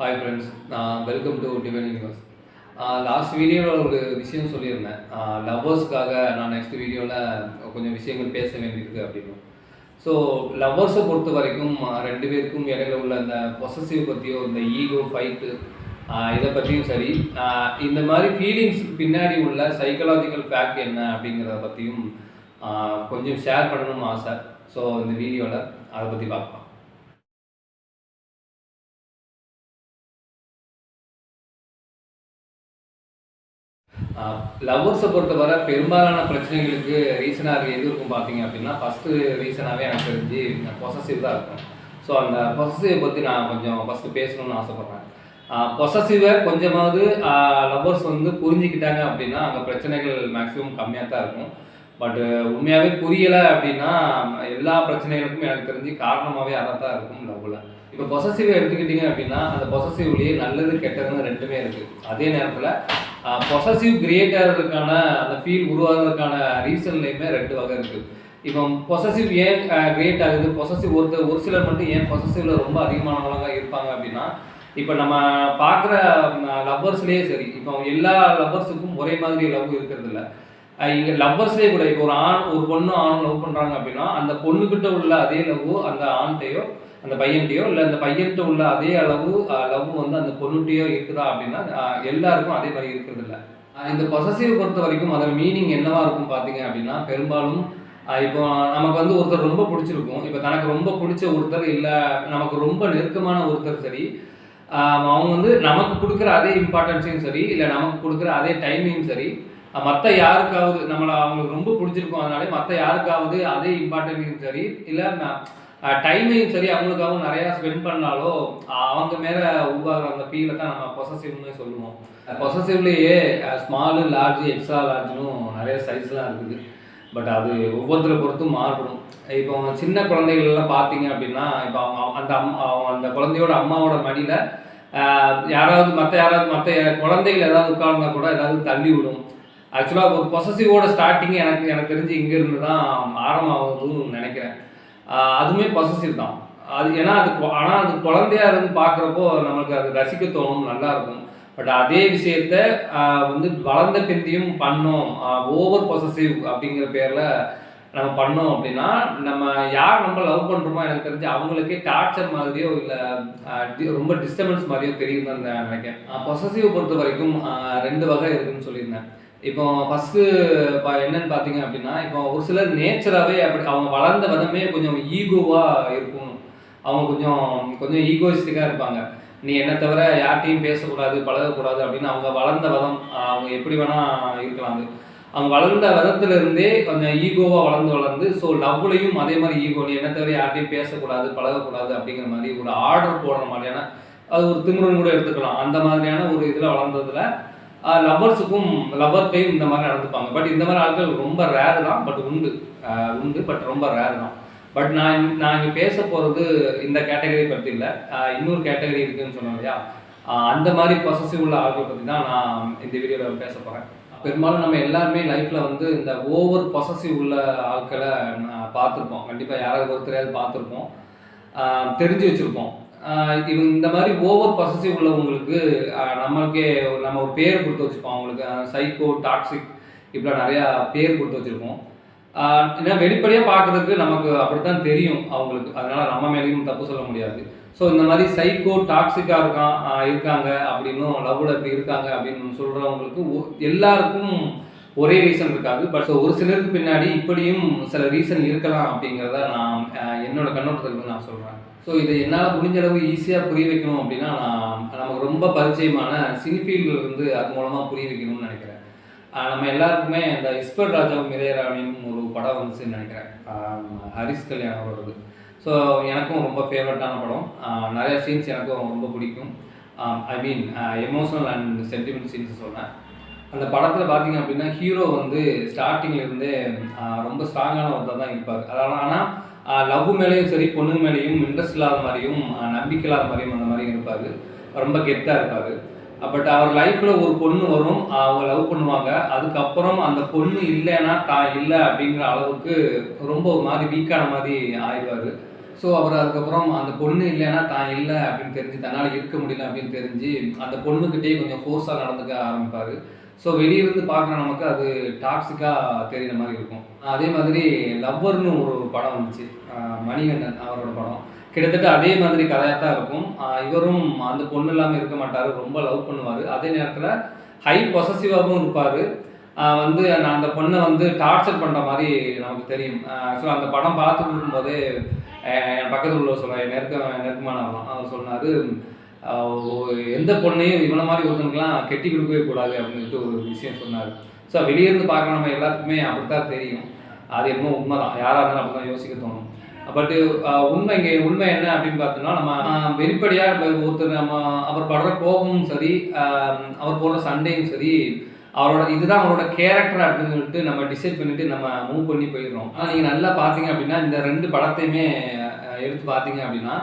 Hi friends நான் welcome to divine universe last வீடியோவில் ஒரு விஷயம் சொல்லியிருந்தேன். லவ்வர்ஸ்க்காக நான் நெக்ஸ்ட் வீடியோவில் கொஞ்சம் விஷயங்கள் பேச வேண்டியிருக்கு அப்படின்னு. ஸோ லவ்வர்ஸை பொறுத்த வரைக்கும் ரெண்டு பேருக்கும் இடையில உள்ள அந்த பொசசிவ் பற்றியோ இந்த ஈகோ ஃபைட்டு இதை பற்றியும் சரி. இந்த மாதிரி ஃபீலிங்ஸ் பின்னாடி உள்ள சைக்கலாஜிக்கல் ஃபேக்ட் என்ன அப்படிங்கிறத பற்றியும் கொஞ்சம் ஷேர் பண்ணணும்னு ஆசை. ஸோ இந்த வீடியோவில் அதை பற்றி பார்க்கலாம். லவ்வர்ஸை பொறுத்தவரை பெரும்பாலான பிரச்சனைகளுக்கு ரீசனாக எது இருக்கும் பார்த்தீங்க அப்படின்னா ஃபஸ்ட்டு ரீசனாகவே எனக்கு தெரிஞ்சு பொசசிவ் தான் இருக்கும். ஸோ அந்த பொசசிவை பற்றி நான் கொஞ்சம் ஃபஸ்ட்டு பேசணும்னு ஆசைப்பட்றேன். பொசசிவை கொஞ்சமாவது லவ்வர்ஸ் வந்து புரிஞ்சுக்கிட்டாங்க அப்படின்னா அங்கே பிரச்சனைகள் மேக்ஸிமம் கம்மியாக தான் இருக்கும். பட் உண்மையாகவே புரியலை அப்படின்னா எல்லா பிரச்சனைகளுக்கும் எனக்கு தெரிஞ்சு காரணமாகவே அதை தான் இருக்கும் லவ்வில். இப்போ பொசசிவை எடுத்துக்கிட்டிங்க அப்படின்னா அந்த பொசசிவ்லேயே நல்லது கெட்டதுன்னு ரெண்டுமே இருக்குது அதே நேரத்தில் பொசசிவ் கிரியேட் ஆகிறதுக்கான அந்த ஃபீல் உருவாகிறதுக்கான ரீசன்லேயுமே ரெண்டு வகை இருக்குது இப்போ பொசசிவ் ஏன் கிரியேட் ஆகுது? பொசசிவ் ஒருத்தர் ஒரு சிலர் மட்டும் ஏன் பொசசிவ்ல ரொம்ப அதிகமானவங்களாக இருப்பாங்க அப்படின்னா இப்போ நம்ம பார்க்குற லவ்வர்ஸ்லேயே சரி இப்போ எல்லா லவ்வர்ஸுக்கும் ஒரே மாதிரி லவ் இருக்கிறது இல்லை இங்கே லவ்வர்ஸ்லேயே கூட இப்போ ஒரு ஆண் ஒரு பொண்ணு ஆணும் லவ் பண்ணுறாங்க அப்படின்னா அந்த பொண்ணுக்கிட்ட உள்ள அதே லவ் அந்த ஆண்கிட்டையோ அந்த பையன்கிட்டயோ இல்லை அந்த பையன்கிட்ட உள்ள அதே அளவு லவ் வந்து அந்த பொண்ணுகிட்டயோ இருக்குதா அப்படின்னா எல்லாருக்கும் அதே மாதிரி இருக்கிறது இல்லை இந்த பொசசிவ் பொறுத்த வரைக்கும் அதோட மீனிங் என்னவா இருக்கும் பார்த்தீங்க அப்படின்னா பெரும்பாலும் இப்போ நமக்கு வந்து ஒருத்தர் ரொம்ப பிடிச்சிருக்கும். இப்போ தனக்கு ரொம்ப பிடிச்ச ஒருத்தர் இல்லை நமக்கு ரொம்ப நெருக்கமான ஒருத்தர் சரி அவங்க வந்து நமக்கு கொடுக்குற அதே இம்பார்ட்டன்ஸையும் சரி இல்லை நமக்கு கொடுக்குற அதே டைமையும் சரி மற்ற யாருக்காவது நம்மளை அவங்களுக்கு ரொம்ப பிடிச்சிருக்கும் அதனாலே மற்ற யாருக்காவது அதே இம்பார்ட்டன்ஸையும் சரி இல்லை டைமையும் சரி அவங்களுக்காகவும் நிறையா ஸ்பெண்ட் பண்ணாலோ அவங்க மேலே உருவாகிற அந்த ஃபீலை தான் நம்ம பொசசிவ்னு சொல்லுவோம். பொசசிவ்லேயே ஸ்மாலு லார்ஜ் எக்ஸ்ட்ரா லார்ஜ்னும் நிறைய சைஸ்லாம் இருக்குது. பட் அது ஒவ்வொருத்தரை பொறுத்தும் மாறுபடும். இப்போ சின்ன குழந்தைகள் எல்லாம் பார்த்தீங்க அப்படின்னா இப்போ அவங்க அந்த அம் அவங்க அந்த குழந்தையோட அம்மாவோட மடியில் யாராவது மற்ற யாராவது மற்ற குழந்தைகள் ஏதாவது உட்கார்ந்தா கூட ஏதாவது தள்ளி விடும். ஆக்சுவலாக ஒரு பொசசிவோட ஸ்டார்டிங் எனக்கு எனக்கு தெரிஞ்சு இங்கேருந்து தான் ஆரம்பமாகுதுன்னு நினைக்கிறேன். அதுவுமே பொசசிவ் தான். அது ஏன்னா அது ஆனால் அது குழந்தையா இருந்து பார்க்குறப்போ நம்மளுக்கு அது ரசிக்க தோணும் நல்லா இருக்கும். பட் அதே விஷயத்த வந்து வளர்ந்த பிந்தியும் பண்ணோம். ஓவர் பொசசிவ் அப்படிங்கிற பேரில் நம்ம பண்ணோம் அப்படின்னா நம்ம யார் நம்ம லவ் பண்ணுறோமோ எனக்கு தெரிஞ்சு அவங்களுக்கே டார்ச்சர் மாதிரியோ இல்லை ரொம்ப டிஸ்டர்பன்ஸ் மாதிரியோ தெரியுதுன்னு நான் நினைக்கிறேன். பொசசிவ் பொறுத்த வரைக்கும் ரெண்டு வகை இருக்குன்னு சொல்லியிருந்தேன். இப்போ ஃபஸ்ட்டு இப்போ என்னன்னு பார்த்தீங்க அப்படின்னா இப்போ ஒரு சிலர் நேச்சராகவே அப்படி அவங்க வளர்ந்த விதமே கொஞ்சம் ஈகோவாக இருக்கும். அவங்க கொஞ்சம் கொஞ்சம் ஈகோயிஸ்டிக்காக இருப்பாங்க. நீ என்ன தவிர யார்கிட்டையும் பேசக்கூடாது பழகக்கூடாது அப்படின்னு அவங்க வளர்ந்த விதம் அவங்க எப்படி வேணால் இருக்கலாம் அவங்க வளர்ந்த விதத்துலேருந்தே கொஞ்சம் ஈகோவாக வளர்ந்து வளர்ந்து ஸோ லவ்லையும் அதே மாதிரி ஈகோ நீ என்ன தவிர யார்கிட்டையும் பேசக்கூடாது பழகக்கூடாது அப்படிங்கிற மாதிரி ஒரு ஆர்டர் போடுற மாதிரியான அது ஒரு திமிரன் கூட எடுத்துக்கலாம். அந்த மாதிரியான ஒரு இதில் வளர்ந்ததுல லவ்வர்ஸுக்கும் லவ்வர் லவ்வர்கிட்டையும் இந்த மாதிரி நடந்துப்பாங்க. பட் இந்த மாதிரி ஆட்கள் ரொம்ப ரேர் தான். பட் உண்டு. உண்டு பட் ரொம்ப ரேர் தான். பட் நான் நான் இங்கே பேச போகிறது இந்த கேட்டகரி பற்றி இல்லை. இன்னொரு கேட்டகரி இருக்குதுன்னு சொன்னோம் இல்லையா? அந்த மாதிரி பொசசிவ் உள்ள ஆட்களை பற்றி தான் நான் இந்த வீடியோவில் பேச போகிறேன் பெரும்பாலும் நம்ம எல்லாருமே லைஃப்பில் வந்து இந்த ஓவர் பொசசிவ் உள்ள ஆட்களை நான் பார்த்துருப்போம். கண்டிப்பாக யாராவது ஒருத்தரையாவது பார்த்துருப்போம். தெரிஞ்சு வச்சுருப்போம். இவங்க இந்த மாதிரி ஓவர் பசசிவ் உள்ளவங்களுக்கு நம்மளுக்கே ஒரு- நம்ம ஒரு பேர் கொடுத்து வச்சுருப்போம். அவங்களுக்கு சைக்கோ டாக்ஸிக் இப்படிலாம் நிறையா பேர் கொடுத்து வச்சுருப்போம். ஏன்னா வெளிப்படையாக பார்க்கறதுக்கு நமக்கு அப்படித்தான் தெரியும் அவங்களுக்கு. அதனால் நம்ம மேலேயும் தப்பு சொல்ல முடியாது. ஸோ இந்த மாதிரி சைக்கோ டாக்ஸிக்காக இருக்கான் இருக்காங்க அப்படின்னும் லவ்வில் இப்படி இருக்காங்க அப்படின்னு சொல்கிறவங்களுக்கு எல்லாருக்கும் ஒரே ரீசன் இருக்காது. பட் ஸோ ஒரு சிலருக்கு பின்னாடி இப்படியும் சில ரீசன் இருக்கலாம் அப்படிங்கிறத நான் என்னோட கண்ணோட்டத்தில் நான் சொல்கிறேன் ஸோ இதை என்னால் முடிஞ்ச அளவு ஈஸியாக புரிய வைக்கணும் அப்படின்னா நான் நமக்கு ரொம்ப பரிச்சயமான சினிஃபீல்டில் இருந்து அது மூலமாக புரிய வைக்கணும்னு நினைக்கிறேன். நம்ம எல்லாருக்குமே இந்த இஸ்பர் ராஜாவும் இதயராணியும் ஒரு படம் வந்துச்சுன்னு நினைக்கிறேன். ஹரிஷ் கல்யாணம் அவரோடது ஸோ எனக்கும் ரொம்ப ஃபேவரட்டான படம். நிறைய சீன்ஸ் எனக்கும் ரொம்ப பிடிக்கும். I mean emotional and sentiment scenes சொன்னேன் அந்த படத்தில் பார்த்தீங்க அப்படின்னா ஹீரோ வந்து ஸ்டார்டிங்லேருந்தே ரொம்ப ஸ்ட்ராங்கான ஒருத்தர் தான் இருப்பார். அதனால் ஆனால் லவ் மேலேயும் சரி பொண்ணுங்க மேலேயும் இன்ட்ரெஸ்ட் இல்லாத மாதிரியும் நம்பிக்கை இல்லாத மாதிரியும் அந்த மாதிரியும் இருப்பார். ரொம்ப கெத்தாக இருப்பார். பட் அவர் லைஃப்பில் ஒரு பொண்ணு வரும் அவங்க லவ் பண்ணுவாங்க. அதுக்கப்புறம் அந்த பொண்ணு இல்லைன்னா தான் இல்லை அப்படிங்கிற அளவுக்கு ரொம்ப ஒரு மாதிரி வீக்கான மாதிரி ஆயிடுவார். ஸோ அவர் அதுக்கப்புறம் அந்த பொண்ணு இல்லைன்னா தான் இல்லை அப்படின்னு தெரிஞ்சு தன்னால் இருக்க முடியல அப்படின்னு தெரிஞ்சு அந்த பொண்ணுக்கிட்டே கொஞ்சம் ஃபோர்ஸாக நடந்துக்க ஆரம்பிப்பார். ஸோ வெளியிருந்து பார்க்குற நமக்கு அது டாக்ஸிக்காக தெரியுற மாதிரி இருக்கும். அதே மாதிரி லவ்வர்னு ஒரு படம் வந்துச்சு. மணிகண்டன் அவரோட படம். கிட்டத்தட்ட அதே மாதிரி கதையாக தான் இருக்கும் இவரும் அந்த பொண்ணு இல்லாமல் இருக்க மாட்டார். ரொம்ப லவ் பண்ணுவார். அதே நேரத்தில் ஹை பொசசிவாகவும் இருப்பார். வந்து நான் அந்த பொண்ணை வந்து டார்ச்சர் பண்ணுற மாதிரி நமக்கு தெரியும். ஸோ அந்த படம் பார்த்துட்டு இருக்கும்போதே என் பக்கத்தில் உள்ள சொல்ல நெருக்க நெருக்கமானவரும் அவர் சொன்னார் எந்த பொண்ணையும் இவனை மாதிரி ஒருத்தனுக்குலாம் கெட்டி கொடுக்கவே கூடாது அப்படின்ட்டு ஒரு விஷயம் சொன்னார். ஸோ வெளியிருந்து பார்க்குற நம்ம எல்லாத்துக்குமே அப்படித்தான் தெரியும். அது என்னமோ உண்மைதான். யாராக இருந்தாலும் அப்படி தான் யோசிக்க தோணும். பட்டு உண்மை இங்கே உண்மை என்ன அப்படின்னு பார்த்தோம்னா நம்ம வெளிப்படையாக ஒருத்தர் நம்ம அவர் படுற கோபமும் சரி அவர் போடுற சண்டையும் சரி அவரோட இதுதான் அவரோட கேரக்டர் அப்படின்னு சொல்லிட்டு நம்ம டிசைட் பண்ணிட்டு நம்ம மூவ் பண்ணி போயிடுறோம். ஆனால் நீங்கள் நல்லா பார்த்தீங்க அப்படின்னா இந்த ரெண்டு படத்தையுமே எடுத்து பார்த்தீங்க அப்படின்னா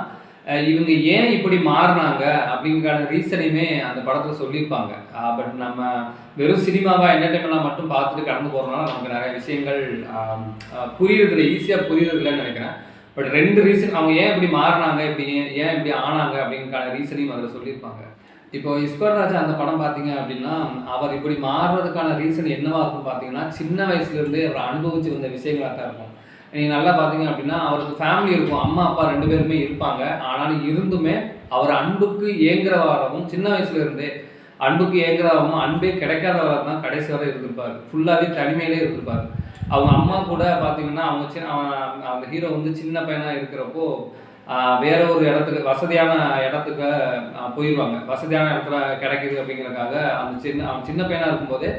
இவங்க ஏன் இப்படி மாறினாங்க அப்படிங்கிறக்கான ரீசனையுமே அந்த படத்தில் சொல்லியிருப்பாங்க. பட் நம்ம வெறும் சினிமாவாக என்டர்டைன்மெண்ட்டாக மட்டும் பார்த்துட்டு கடந்து போகிறனால நமக்கு நிறைய விஷயங்கள் ஆஹ், புரியுறதில்ல ஈஸியாக புரியுறதில்லன்னு நினைக்கிறேன். பட் ரெண்டு ரீசன் அவங்க ஏன் இப்படி மாறினாங்க இப்படி ஏன் ஏன் இப்படி ஆனாங்க அப்படிங்கிறக்கான ரீசனையும் அதில் சொல்லியிருப்பாங்க. இப்போ இஸ்வர் ராஜா அந்த படம் பார்த்தீங்க அப்படின்னா அவர் இப்படி மாறுறதுக்கான ரீசன் என்னவா இருக்கும் பார்த்தீங்கன்னா சின்ன வயசுலேருந்தே அவர் அனுபவிச்சு வந்த விஷயங்களாக தான் இருக்கும். நீங்கள் நல்லா பார்த்தீங்க அப்படின்னா அவருக்கு ஃபேமிலி இருக்கும் அம்மா அப்பா ரெண்டு பேருமே இருப்பாங்க. ஆனாலும் இருந்துமே அவர் அன்புக்கு ஏங்குறவராகவும் சின்ன வயசுல இருந்தே அன்புக்கு ஏங்குறவாகவும் அன்பே கிடைக்காதவராக தான் கடைசி வரை இருந்திருப்பார். ஃபுல்லாகவே தனிமையிலே இருந்திருப்பார். அவங்க அம்மா கூட பார்த்தீங்கன்னா அவங்க சின்ன அவன் அந்த ஹீரோ வந்து சின்ன பையனாக இருக்கிறப்போ வேற ஒரு இடத்துக்கு வசதியான இடத்துக்கு போயிடுவாங்க வசதியான இடத்துல கிடைக்குது அப்படிங்கறதுக்காக அந்த சின்ன அவன் சின்ன பையனா இருக்கும்போதே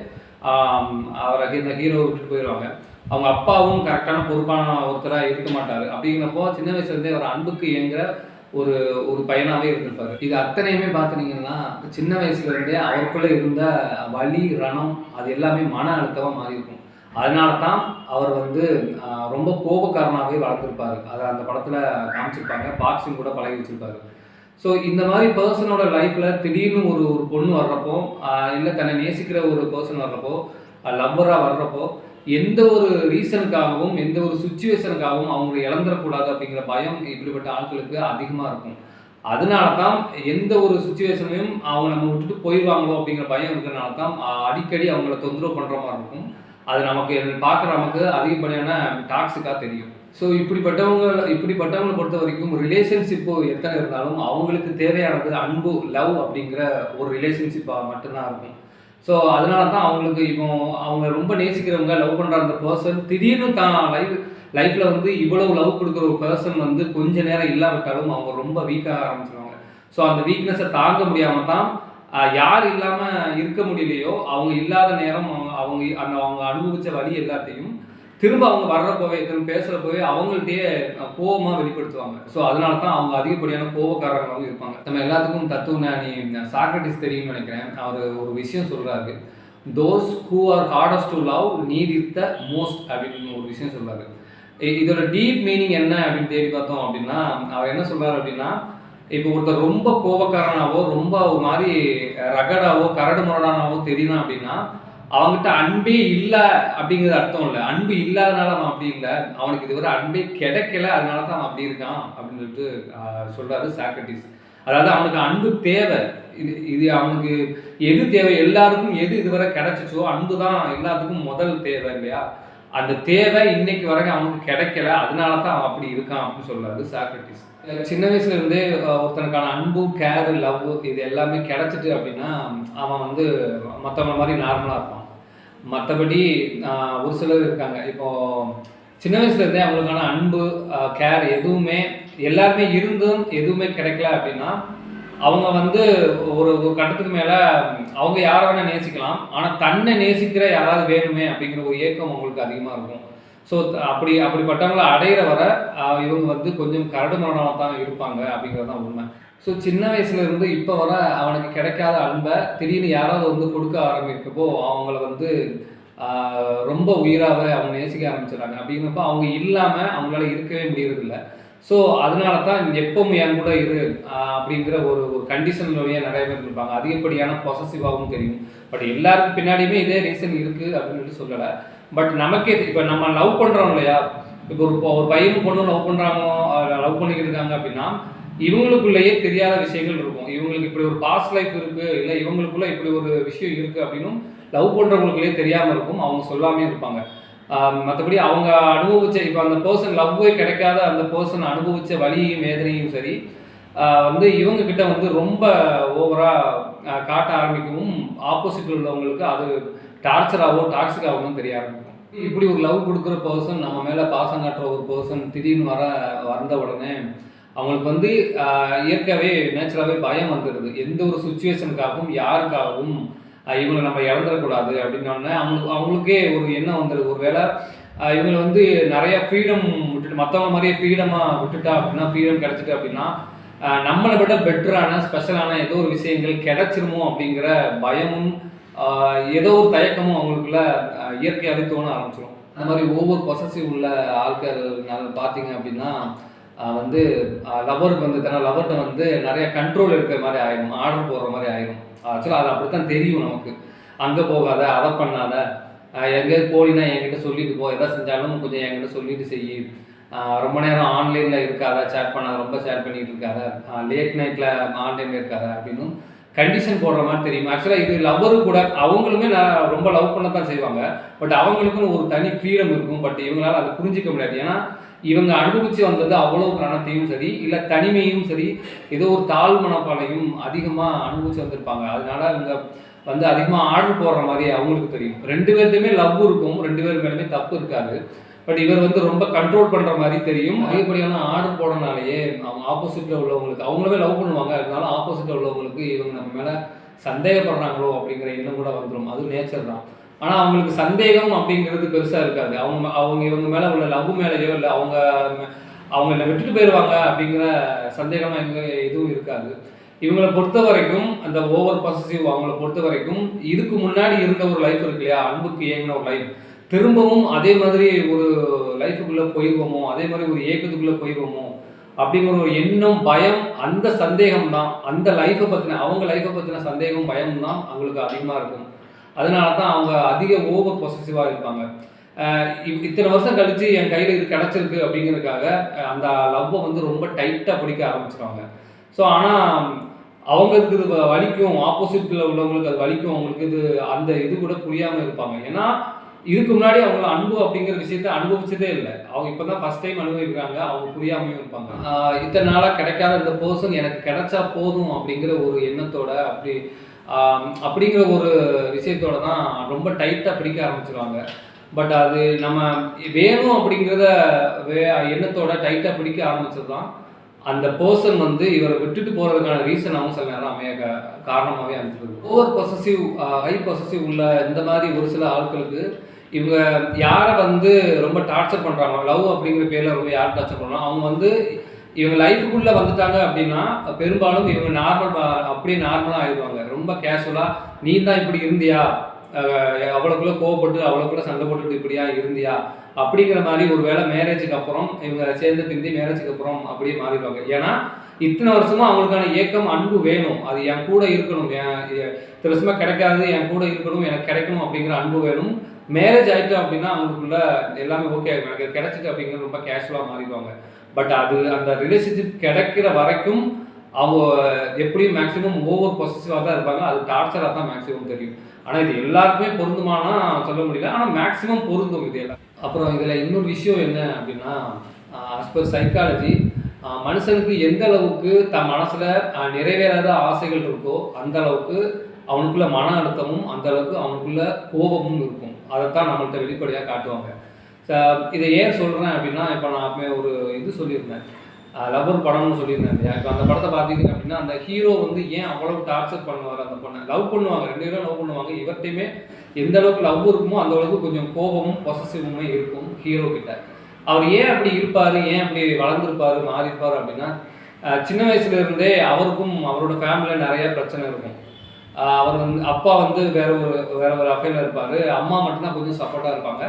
ஆஹ் அவரை இந்த ஹீரோ விட்டுட்டு போயிடுவாங்க அவங்க அப்பாவும் கரெக்டான பொறுப்பான ஒருத்தராக இருக்க மாட்டார். அப்படிங்கிறப்போ சின்ன வயசுலேருந்தே ஒரு அன்புக்கு இயங்குற ஒரு ஒரு பையனாகவே இருந்திருப்பாரு. இது அத்தனையுமே பார்த்துனீங்கன்னா சின்ன வயசுலேருந்தே அவருக்குள்ளே இருந்த வலி ரணம் அது எல்லாமே மன அழுத்தமாக மாறி இருக்கும் அதனால தான் அவர் வந்து ரொம்ப கோபக்காரனாகவே வளர்த்துருப்பாரு அதை அந்த படத்தில் காமிச்சிருப்பாங்க. பாக்ஸிங் கூட பழகி வச்சுருப்பாரு. ஸோ இந்த மாதிரி பர்சனோட லைஃப்பில் திடீர்னு ஒரு ஒரு பொண்ணு வர்றப்போ இல்லை தன்னை நேசிக்கிற ஒரு பர்சன் வர்றப்போ லவ்வராக வர்றப்போ எந்த ஒரு ரீசனுக்காகவும் எந்த ஒரு சுச்சுவேஷனுக்காகவும் அவங்களை இழந்துடக்கூடாது அப்படிங்கிற பயம் இப்படிப்பட்ட ஆட்களுக்கு அதிகமாக இருக்கும். அதனால தான் எந்த ஒரு சுச்சுவேஷனையும் அவங்க நம்ம விட்டுட்டு போயிடுவாங்களோ அப்படிங்கிற பயம் இருக்கிறனால தான் அடிக்கடி அவங்கள தொந்தரவு பண்ணுற மாதிரி இருக்கும். அது நமக்கு பார்க்குற நமக்கு அதிகப்படியான டாக்ஸிக்காக தெரியும். ஸோ இப்படிப்பட்டவங்க இப்படிப்பட்டவங்களை பொறுத்த வரைக்கும் ரிலேஷன்ஷிப்பு எத்தனை இருந்தாலும் அவங்களுக்கு தேவையானது அன்பு லவ் அப்படிங்கிற ஒரு ரிலேஷன்ஷிப்பாக மட்டும்தான் இருக்கும். ஸோ அதனால தான் அவங்களுக்கு இப்போ அவங்க ரொம்ப நேசிக்கிறவங்க லவ் பண்ணுற அந்த பர்சன் திடீர்னு தான் லைஃப் லைஃப்பில் வந்து இவ்வளவு லவ் கொடுக்குற ஒரு பர்சன் வந்து கொஞ்ச நேரம் இல்லாவிட்டாலும் அவங்க ரொம்ப வீக்காக ஆரம்பிச்சிருவாங்க. ஸோ அந்த வீக்னஸை தாங்க முடியாமல் தான் யார் இல்லாமல் இருக்க முடியலையோ அவங்க இல்லாத நேரம் அவங்க அவங்க அந்த அவங்க அனுபவித்த வழி எல்லாத்தையும் திரும்ப அவங்க வர்றப்போவே திரும்ப பேசுகிறப்போவே அவங்கள்ட்டயே கோபமாக வெளிப்படுத்துவாங்க. ஸோ அதனால தான் அவங்க அதிகப்படியான கோபக்காரங்களாகவும் இருப்பாங்க. நம்ம எல்லாத்துக்கும் தத்துவ ஞானி சாக்ரட்டிஸ் தெரியும்னு நினைக்கிறேன். அவர் ஒரு விஷயம் சொல்றாரு. Those who are hardest to love need is the most அப்படின்னு ஒரு விஷயம் சொல்றாரு. இதோட டீப் மீனிங் என்ன அப்படின்னு தேடி பார்த்தோம் அப்படின்னா அவர் என்ன சொல்றாரு அப்படின்னா இப்போ ஒருத்தர் ரொம்ப கோபக்காரனாவோ ரொம்ப ஒரு மாதிரி ரகடாவோ கரடு முரடானாவோ தெரியுறான் அப்படின்னா அவன்கிட்ட அன்பே இல்லை அப்படிங்கிறது அர்த்தம் இல்லை. அன்பு இல்லாதனால அவன் அப்படி இல்லை. அவனுக்கு இதுவரை அன்பே கிடைக்கல அதனால தான் அவன் அப்படி இருக்கான் அப்படின்னு சொல்லிட்டு சொல்கிறாரு சாக்ரட்டிஸ் அதாவது அவனுக்கு அன்பு தேவை. இது இது அவனுக்கு எது தேவை? எல்லாருக்கும் எது இதுவரை கிடைச்சிச்சோ அன்பு தான் எல்லாத்துக்கும் முதல் தேவை இல்லையா? அந்த தேவை இன்னைக்கு வரைக்கும் அவனுக்கு கிடைக்கல அதனால தான் அவன் அப்படி இருக்கான் அப்படின்னு சொல்றாரு சாக்ரட்டிஸ் சின்ன வயசுல இருந்தே ஒருத்தனுக்கான அன்பு கேர் லவ் இது எல்லாமே கிடைச்சிட்டு அப்படின்னா அவன் வந்து மற்றவங்க மாதிரி நார்மலாக இருப்பான். மற்றபடி ஒரு சிலர் இருக்காங்க. இப்போ சின்ன வயசுலேருந்தே அவங்களுக்கான அன்பு கேர் எதுவுமே எல்லாருமே இருந்தும் எதுவுமே கிடைக்கல அப்படின்னா அவங்க வந்து ஒரு ஒரு கட்டத்துக்கு மேலே அவங்க யாரை வேணால் நேசிக்கலாம். ஆனால் தன்னை நேசிக்கிற யாராவது வேணுமே அப்படிங்கிற ஒரு ஏக்கம் அவங்களுக்கு அதிகமாக இருக்கும். ஸோ அப்படி அப்படிப்பட்டவங்களை அடையிற வர இவங்க வந்து கொஞ்சம் கரடு மரணமாக தான் இருப்பாங்க அப்படிங்கிறது தான் உண்மை. ஸோ சின்ன வயசுலேருந்து இப்போ வர அவனுக்கு கிடைக்காத அன்பை திடீர்னு யாராவது வந்து கொடுக்க ஆரம்பிக்கப்போ அவங்கள வந்து ரொம்ப உயிராக அவங்க நேசிக்க ஆரம்பிச்சிடறாங்க. அப்படிங்கிறப்ப அவங்க இல்லாமல் அவங்களால இருக்கவே முடியறதில்ல. ஸோ அதனால தான் எப்பவும் என் கூட இரு அப்படிங்கிற ஒரு ஒரு கண்டிஷன்லோடய நிறைய பேர் இருப்பாங்க அதிகப்படியான பொசசிவாகவும் தெரியும். பட் எல்லாருக்கும் பின்னாடியுமே இதே ரீசன் இருக்குது அப்படின்னு சொல்லி சொல்லலை. பட் நமக்கே இப்போ நம்ம லவ் பண்ணுறோம் இல்லையா? இப்போ ஒரு ஒரு பையனும் பொண்ணு லவ் பண்ணுறாங்களோ லவ் பண்ணிக்கிட்டு இருக்காங்க அப்படின்னா இவங்களுக்குள்ளேயே தெரியாத விஷயங்கள் இருக்கும். இவங்களுக்கு இப்படி ஒரு பாஸ்ட் லைஃப் இருக்கு இல்லை இவங்களுக்குள்ள இப்படி ஒரு விஷயம் இருக்கு அப்படின்னும் லவ் பண்ணுறவங்களுக்குள்ளே தெரியாமல் இருக்கும். அவங்க சொல்லாமே இருப்பாங்க. மற்றபடி அவங்க அனுபவிச்ச இப்போ அந்த பர்சன் லவ்வே கிடைக்காத அந்த பர்சன் அனுபவிச்ச வழியும் வேதனையும் சரி வந்து இவங்க கிட்ட வந்து ரொம்ப ஓவராக காட்ட ஆரம்பிக்கவும் ஆப்போசிட்டில் உள்ளவங்களுக்கு அது டார்ச்சராகவோ டாக்ஸிக்காகவும் தெரிய ஆரம்பிக்கும். இப்படி ஒரு லவ் கொடுக்குற பர்சன் நம்ம மேலே பாசம் காட்டுற ஒரு பர்சன் திடீர்னு வர வந்த உடனே அவங்களுக்கு வந்து இயற்கையாகவே நேச்சுரலாகவே பயம் வந்துடுது எந்த ஒரு சுச்சுவேஷனுக்காகவும் யாருக்காகவும் இவங்களை நம்ம இழந்துடக்கூடாது அப்படின்னோடனே அவங்களுக்கு அவங்களுக்கே ஒரு எண்ணம் வந்துடுது ஒரு வேளை இவங்களை வந்து நிறைய ஃப்ரீடம் விட்டுட்டு மற்றவங்க மாதிரியே ஃப்ரீடமாக விட்டுட்டா அப்படின்னா ஃப்ரீடம் கிடச்சிட்டு அப்படின்னா நம்மளை விட பெட்டரான ஸ்பெஷலான ஏதோ ஒரு விஷயங்கள் கிடைச்சிருமோ அப்படிங்கிற பயமும் ஏதோ ஒரு தயக்கமும் அவங்களுக்குள்ள இயற்கையாகவே தோண ஆரம்பிச்சிடும் அந்த மாதிரி ஒவ்வொரு பொசசிவ் உள்ள ஆட்கள் பார்த்தீங்க அப்படின்னா வந்து லவருக்கு வந்து தன லவர்கிட்ட வந்து நிறைய கண்ட்ரோல் இருக்கிற மாதிரி ஆயிடும் ஆர்டர் போடுற மாதிரி ஆயிடும் ஆக்சுவலாக அது அப்படித்தான் தெரியும் நமக்கு. அங்கே போகாத அதை பண்ணாத எங்கேயாவது போலினா என்கிட்ட சொல்லிட்டு போ எதை செஞ்சாலும் கொஞ்சம் என்கிட்ட சொல்லிட்டு செய். ரொம்ப நேரம் ஆன்லைனில் இருக்காத சேட் பண்ணாத ரொம்ப சேட் பண்ணிகிட்டு இருக்காத லேட் நைட்டில் ஆன்லைனில் இருக்காத அப்படின்னு கண்டிஷன் போடுற மாதிரி தெரியும். ஆக்சுவலாக இது லவ்வரு கூட அவங்களுமே நான் ரொம்ப லவ் பண்ண தான் செய்வாங்க. பட் அவங்களுக்குன்னு ஒரு தனி ஃப்ரீடம் இருக்கும். பட் இவங்களால அதை புரிஞ்சிக்க முடியாது. ஏன்னா இவங்க அனுபவித்து வந்தது அவ்வளோ பிரணத்தையும் சரி இல்லை தனிமையும் சரி ஏதோ ஒரு தாழ் மனப்பாலையும் அதிகமாக அனுபவித்து வந்திருப்பாங்க. அதனால இவங்க வந்து அதிகமாக ஆர்டர் போடுற மாதிரி அவங்களுக்கு தெரியும். ரெண்டு பேர்த்தையுமே லவ் இருக்கும் ரெண்டு பேர் மேலுமே தப்பு இருக்காது. பட் இவர் வந்து ரொம்ப கண்ட்ரோல் பண்ணுற மாதிரி தெரியும். அதிகப்படியான ஆர்டர் போடனாலேயே அவங்க ஆப்போசிட்டில் உள்ளவங்களுக்கு அவங்களுமே லவ் பண்ணுவாங்க. இருந்தாலும் ஆப்போசிட்டில் உள்ளவங்களுக்கு இவங்க நம்ம மேலே சந்தேகப்படுறாங்களோ அப்படிங்கிற எண்ணம் கூட வந்துடும் அது நேச்சர் தான். ஆனால் அவங்களுக்கு சந்தேகம் அப்படிங்கிறது பெருசாக இருக்காது. அவங்க அவங்க இவங்க மேலே உள்ள லவ் மேலேயோ இல்லை அவங்க அவங்க விட்டுட்டு போயிடுவாங்க அப்படிங்கிற சந்தேகம் எங்க எதுவும் இருக்காது. இவங்களை பொறுத்த வரைக்கும் அந்த ஓவர் பாசிட்டிவ் அவங்கள பொறுத்த வரைக்கும் இதுக்கு முன்னாடி இருந்த ஒரு லைஃப் இருக்கு இல்லையா? அன்புக்கு ஏங்கின ஒரு லைஃப் திரும்பவும் அதே மாதிரி ஒரு லைஃபுக்குள்ளே போயிடுவோமோ அதே மாதிரி ஒரு ஏக்கத்துக்குள்ளே போயிடுவோமோ அப்படிங்கிற ஒரு எண்ணம் பயம் அந்த சந்தேகம் தான் அந்த லைஃப்பை பற்றின அவங்க லைஃப்பை பற்றின சந்தேகம் பயம் தான் அவங்களுக்கு அதிகமாக இருக்கும். அதனால தான் அவங்க அதிக ஓவர் பொசசிவாக இருப்பாங்க. இத்தனை வருஷம் கழித்து என் கையில் இது கிடச்சிருக்கு அப்படிங்கிறதுக்காக அந்த லவ்வை வந்து ரொம்ப டைட்டாக பிடிக்க ஆரம்பிச்சிருவாங்க. ஸோ ஆனால் அவங்களுக்கு இது வலிக்கும் ஆப்போசிட்டில் உள்ளவங்களுக்கு அது வலிக்கும் அவங்களுக்கு இது அந்த இது கூட புரியாமல் இருப்பாங்க. ஏன்னா இதுக்கு முன்னாடி அவங்கள அன்பு அப்படிங்கிற விஷயத்த அனுபவிச்சதே இல்லை. அவங்க இப்போ தான் ஃபஸ்ட் டைம் அனுபவிக்கிறாங்க அவங்க புரியாமையும் இருப்பாங்க. இத்தனை நாளாக கிடைக்காத இந்த பர்சன் எனக்கு கிடைச்சா போதும் அப்படிங்கிற ஒரு எண்ணத்தோட அப்படி அப்படிங்கிற ஒரு விஷயத்தோட தான் ரொம்ப டைட்டாக பிடிக்க ஆரம்பிச்சிருவாங்க. பட் அது நம்ம வேணும் அப்படிங்கிறத வே எண்ணத்தோட டைட்டாக பிடிக்க ஆரம்பிச்சது தான் அந்த பர்சன் வந்து இவரை விட்டுட்டு போகிறதுக்கான ரீசனாகவும் சில நேரம் அமைய காரணமாகவே அமைச்சிருக்கு ஓவர் பொசசிவ் ஹை பொசசிவ் உள்ள இந்த மாதிரி ஒரு சில ஆட்களுக்கு இவங்க யாரை வந்து ரொம்ப டார்ச்சர் பண்ணுறாங்க லவ் அப்படிங்கிற பேரில் ரொம்ப யார் டார்ச்சர் பண்ணுறாங்க அவங்க வந்து இவங்க லைஃபுக்குள்ளே வந்துட்டாங்க அப்படின்னா பெரும்பாலும் இவங்க நார்மல் அப்படியே நார்மலாக ஆயிடுவாங்க. ரொம்ப கேஷுவலாக நீ தான் இப்படி இருந்தியா? அவ்வளோக்குள்ளே கோவப்பட்டு அவ்வளோக்குள்ளே சண்டை போட்டுட்டு இப்படியா இருந்தியா? அப்படிங்கிற மாதிரி ஒரு வேளை மேரேஜுக்கு அப்புறம் இவங்க சேர்ந்து பிந்தி மேரேஜுக்கு அப்புறம் அப்படியே மாறிடுவாங்க. ஏன்னா இத்தனை வருஷமா அவங்களுக்கான ஏக்கம் அன்பு வேணும். அது என் கூட இருக்கணும். என் இத்தனை வருஷமா கிடைக்காது என் கூட இருக்கணும் எனக்கு கிடைக்கணும் அப்படிங்கிற அன்பு வேணும். மேரேஜ் ஆயிட்டு அப்படின்னா அவங்களுக்குள்ள எல்லாமே ஓகே எனக்கு கிடைச்சிட்டு அப்படிங்கிறது ரொம்ப கேஷுவலாக மாறிடுவாங்க. பட் அது அந்த ரிலேஷன்ஷிப் கிடைக்கிற வரைக்கும் அவங்க எப்படியும் மேக்ஸிமம் ஓவர் பொசிசிவாக தான் இருப்பாங்க. அது டார்ச்சராக தான் மேக்ஸிமம் தெரியும். ஆனால் இது எல்லாருக்குமே பொருந்துமானா சொல்ல முடியல. ஆனால் மேக்ஸிமம் பொருந்தும் இது எல்லாம் அப்புறம் இதில் இன்னொரு விஷயம் என்ன அப்படின்னா ஆஸ் பர் சைக்காலஜி மனுஷனுக்கு எந்த அளவுக்கு தன் மனசில் நிறைவேறாத ஆசைகள் இருக்கோ அந்த அளவுக்கு அவனுக்குள்ள மன அழுத்தமும் அந்த அளவுக்கு அவனுக்குள்ள கோபமும் இருக்கும். அதைத்தான் நம்மள்கிட்ட வெளிப்படையாக காட்டுவாங்க. இதை ஏன் சொல்கிறேன் அப்படின்னா இப்போ நான் அப்பவே ஒரு இது சொல்லியிருந்தேன். லவ்வர் படம்னு சொல்லியிருந்தேன் இல்லையா? இப்போ அந்த படத்தை பார்த்தீங்க அப்படின்னா அந்த ஹீரோ வந்து ஏன் அவ்வளவு டார்ச்சர் பண்ணுவார் அந்த பொண்ணை? லவ் பண்ணுவாங்க ரெண்டு பேரும் லவ் பண்ணுவாங்க. இவர்கிட்டையுமே எந்த அளவுக்கு லவ் இருக்குமோ அந்த அளவுக்கு கொஞ்சம் கோபமும் பொசசிவமுமே இருக்கும் ஹீரோ கிட்ட. அவர் ஏன் அப்படி இருப்பார்? ஏன் அப்படி வளர்ந்துருப்பாரு மாறிப்பார் அப்படின்னா சின்ன வயசுல இருந்தே அவருக்கும் அவரோட ஃபேமிலியில் நிறைய பிரச்சனை இருக்கும். அவர் வந்து அப்பா வந்து வேற ஒரு வேற ஒரு அஃபேரில் இருப்பார். அம்மா மட்டும்தான் கொஞ்சம் சப்போர்ட்டாக இருப்பாங்க.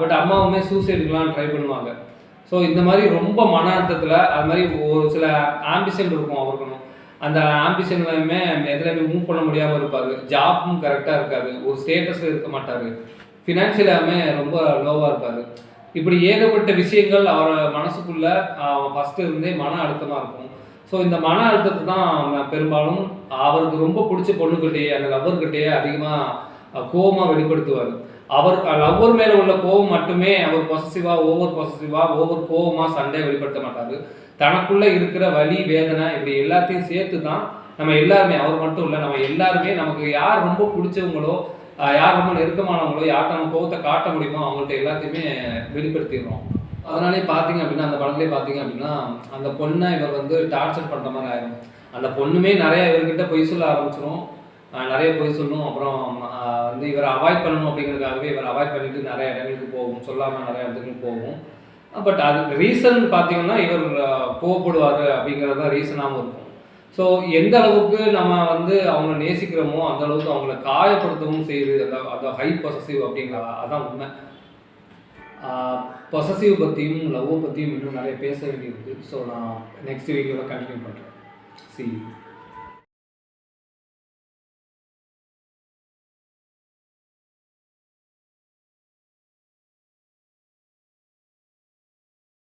பட் அம்மாவுமே சூசைடுக்கெலாம் ட்ரை பண்ணுவாங்க. ஸோ இந்த மாதிரி ரொம்ப மன அழுத்தத்தில் அது மாதிரி ஒரு சில ஆம்பிஷன் இருக்கும் அவருக்கும் அந்த ஆம்பிஷன்லையுமே எதுலையுமே மூவ் பண்ண முடியாமல் இருப்பார். ஜாப்பும் கரெக்டாக இருக்காது. ஒரு ஸ்டேட்டஸில் இருக்க மாட்டார். ஃபினான்ஷியலாமே ரொம்ப லோவாக இருப்பார். இப்படி ஏகப்பட்ட விஷயங்கள் அவர் மனசுக்குள்ள ஃபஸ்ட்டு இருந்தே மன அழுத்தமாக இருக்கும். ஸோ இந்த மன அழுத்தத்தை தான் பெரும்பாலும் அவருக்கு ரொம்ப பிடிச்ச பொண்ணுக்கிட்டே அந்த லவ்வர்கிட்டயே அதிகமாக கோபமாக வெளிப்படுத்துவார். அவர் லவ்வர் மேலே உள்ள கோபம் மட்டுமே அவர் பொசசிவாக ஓவர் பொசசிவாக ஓவர் கோபமாக சண்டையை வெளிப்படுத்த மாட்டார். தனக்குள்ளே இருக்கிற வலி வேதனை இப்படி எல்லாத்தையும் சேர்த்து தான் நம்ம எல்லாருமே அவர் மட்டும் இல்லை நம்ம எல்லாருமே நமக்கு யார் ரொம்ப பிடிச்சவங்களோ யார் ரொம்ப நெருக்கமானவங்களோ யார்கிட்ட நம்ம கோபத்தை காட்ட முடியுமோ அவங்கள்ட்ட எல்லாத்தையுமே வெளிப்படுத்திடுறோம். அதனாலே பார்த்தீங்க அப்படின்னா அந்த படத்துலேயே பார்த்தீங்க அப்படின்னா அந்த பொண்ணை இவர் வந்து டார்ச்சர் பண்ணுற மாதிரி ஆயிரும். அந்த பொண்ணுமே நிறைய இவர்கிட்ட பொய் சொல்ல ஆரம்பிச்சிடும் நிறைய பொய் சொல்லணும் அப்புறம் வந்து இவரை அவாய்ட் பண்ணணும் அப்படிங்கிறதுக்காகவே இவர் அவாய்ட் பண்ணிட்டு நிறைய இடங்களுக்கு போகும். சொல்லாமல் நிறைய இடத்துக்கு போகும். பட் அது ரீசன் பார்த்தீங்கன்னா இவர் போகப்படுவார் கோவப்படுவார் அப்படிங்கிறது தான் ரீசனாகவும் இருக்கும். ஸோ எந்த அளவுக்கு நம்ம வந்து அவங்கள நேசிக்கிறோமோ அந்த அளவுக்கு அவங்கள காயப்படுத்தவும் செய்யுது. அந்த அந்த ஹை பொசசிவ் அப்படிங்கிறதா அதான் உண்மை. பொசசிவ் பற்றியும் லவ்வை பற்றியும் இன்னும் நிறைய பேச வேண்டியிருக்கு. ஸோ நான் நெக்ஸ்ட் வீடியோவில் கண்டினியூ பண்ணுறேன் சி